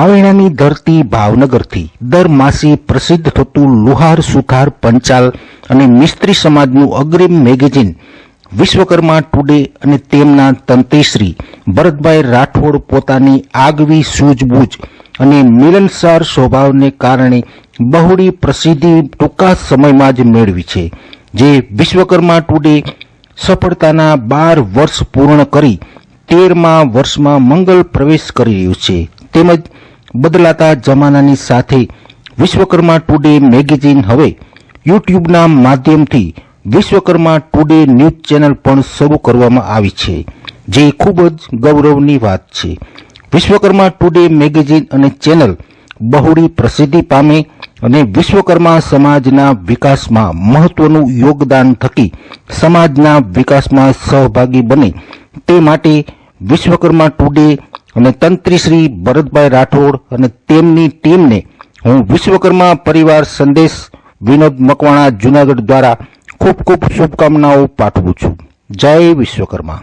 ભાવેણાની ધરતી ભાવનગરથી દર માસે પ્રસિદ્ધ થતું લુહાર સુખાર પંચાલ અને મિસ્ત્રી સમાજનું અગ્રિમ મેગેઝિન વિશ્વકર્મા ટુડે અને તેમના તંત્રીશ્રી ભરતભાઈ રાઠોડ પોતાની આગવી સૂઝબૂઝ અને મિલનસાર સ્વભાવને કારણે બહોળી પ્રસિદ્ધિ ટૂંકા સમયમાં જ મેળવી છે, જે વિશ્વકર્મા ટુડે સફળતાના બાર વર્ષ પૂર્ણ કરી તેરમા વર્ષમાં મંગલ પ્રવેશ કરી રહ્યું છે. તેમજ બદલાતા જમાનાની સાથે વિશ્વકર્મા ટુડે મેગેઝિન હવે યુટ્યુબના માધ્યમથી વિશ્વકર્મા ટુડે ન્યૂઝ ચેનલ પણ શરૂ કરવામાં આવી છે, જે ખૂબ જ ગૌરવની વાત છે. વિશ્વકર્મા ટુડે મેગેઝિન અને ચેનલ બહોળી પ્રસિદ્ધિ પામે અને વિશ્વકર્મા સમાજના વિકાસમાં મહત્વનું યોગદાન થકી સમાજના વિકાસમાં સહભાગી બને તે માટે વિશ્વકર્મા ટુડે અને તંત્રી શ્રી ભરતભાઈ રાઠોડ અને તેમની ટીમને હું વિશ્વકર્મા પરિવાર સંદેશ વિનોદ મકવાણા જુનાગઢ દ્વારા ખૂબ ખૂબ શુભકામનાઓ પાઠવું છું. જય વિશ્વકર્મા.